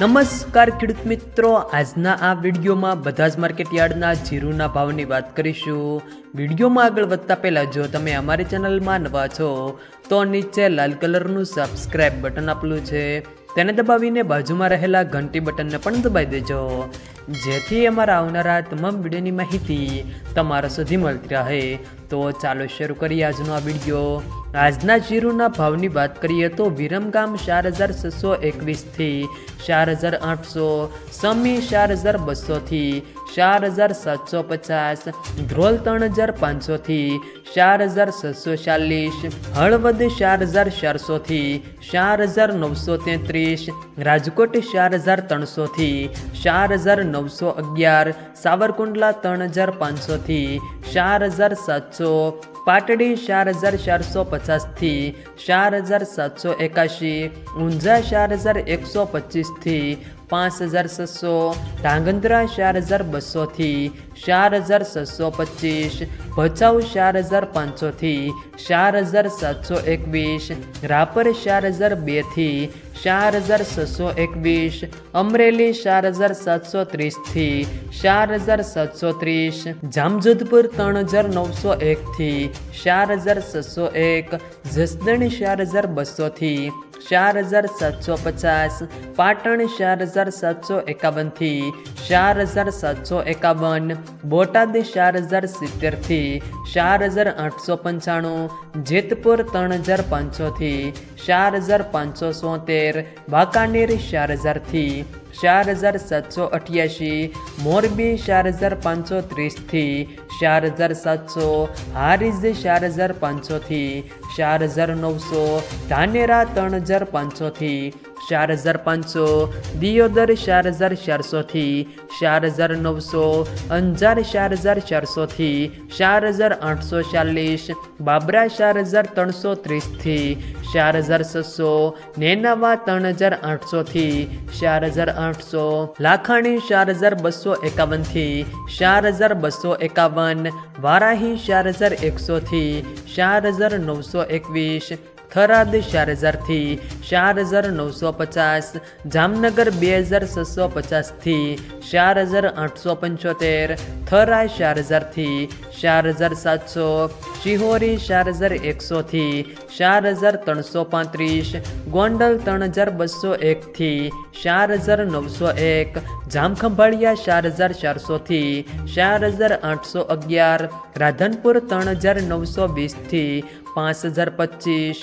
નમસ્કાર, ખેડૂત મિત્રો. આજના આ વિડીયોમાં બધા જ માર્કેટ યાર્ડના જીરુના ભાવની વાત કરીશું. વિડીયોમાં આગળ વધતા પહેલાં, જો તમે અમારી ચેનલમાં નવા છો, તો નીચે લાલ કલરનું સબસ્ક્રાઇબ બટન આપેલું છે. તેને દબાવીને બાજુમાં રહેલા ઘંટી બટનને પણ દબાવી દેજો. જેથી અમારા આવનારા તમામ વિડીયોની માહિતી તમારા સુધી મળતી રહે. તો ચાલો શરૂ કરીએ આજનો આ વીડિયો. આજના જીરુના ભાવની વાત કરીએ તો વિરમગામ ચાર હજાર છસો એકવીસથી ચાર હજાર આઠસો, સમી ચાર હજાર બસોથી ચાર હજાર સાતસો પચાસ, ધ્રોલ ત્રણ હજાર પાંચસોથી ચાર હજાર છસો ચાલીસ, હળવદ ચાર હજાર ચારસોથી ચાર હજાર નવસો તેત્રીસ, રાજકોટ ચાર હજાર ત્રણસોથી ચાર હજાર નવસો અગિયાર, સાવરકુંડલા ત્રણ હજાર પાંચસોથી ચાર હજાર સાતસો, પાટડી ચાર હજાર ચારસો પચાસથી ચાર હજાર સાતસો એકાશી, ઊંઝા ચાર હજાર એકસો પચીસથી પાંચ હજાર છસો, ધાંગધ્રા ચાર હજાર બસોથી ચાર હજાર છસો પચીસ, ભચાઉ ચાર હજાર પાંચસોથી ચાર હજાર સાતસો એકવીસ, રાપર ચાર હજાર બેથી ચાર હજાર છસો એકવીસ, અમરેલી ચાર હજાર સાતસો ત્રીસથી ચાર હજાર સાતસો ત્રીસ, જામજોધપુર ત્રણ હજાર નવસો એકથી ચાર હજાર છસો એક, જસદણ ચાર હજાર બસોથી ચાર હજાર સાતસો પચાસ, પાટણ ચાર હજાર સાતસો એકાવનથી ચાર હજાર સાતસો એકાવન, બોટાદ ચાર હજાર સિત્તેરથી ચાર હજાર આઠસો પંચાણું, જેતપુર ત્રણ હજાર પાંચસોથી ચાર હજાર પાંચસો સોતેર વાંકાનેર ચાર હજારથી ચાર હજાર સાતસો અઠ્યાસી, મોરબી ચાર હજાર પાંચસો ત્રીસથી, ચાર હજાર સાતસો, હારીજ ચાર હજાર પાંચસોથી, ચાર હજાર નવસો, ધાનેરા ત્રણ હજાર પાંચસોથી ચાર હજાર પાંચસો દિયોદર ચાર હજાર ચારસોથી ચાર હજાર નવસો અંજાર ચાર હજાર ચારસોથી ચાર હજાર આઠસો ચાલીસ બાબરા ચાર હજાર ત્રણસો ત્રીસથી ચાર હજાર છસો નેનાવા ત્રણ હજાર આઠસોથી ચાર હજાર આઠસો લાખાણી ચાર હજાર બસો એકાવનથી ચાર હજાર બસો એકાવન વારાહી ચાર હજાર એકસોથી ચાર હજાર નવસો એકવીસ થરાદ ચાર હજારથી ચાર હજાર નવસો પચાસ, જામનગર બે હજાર છસો પચાસથી ચાર હજાર આઠસો પંચોતેર થરા ચાર હજારથી ચાર હજાર સાતસો, શિહોરી ચાર હજાર એકસોથી ચાર હજાર ત્રણસો પાંત્રીસ, ગોંડલ ત્રણ હજાર બસો એકથી ચાર હજાર નવસો એક, જામખંભાળિયા ચાર હજાર ચારસોથી ચાર હજાર આઠસો અગિયાર, રાધનપુર ત્રણ હજાર નવસો વીસથી પાંચ હજાર પચીસ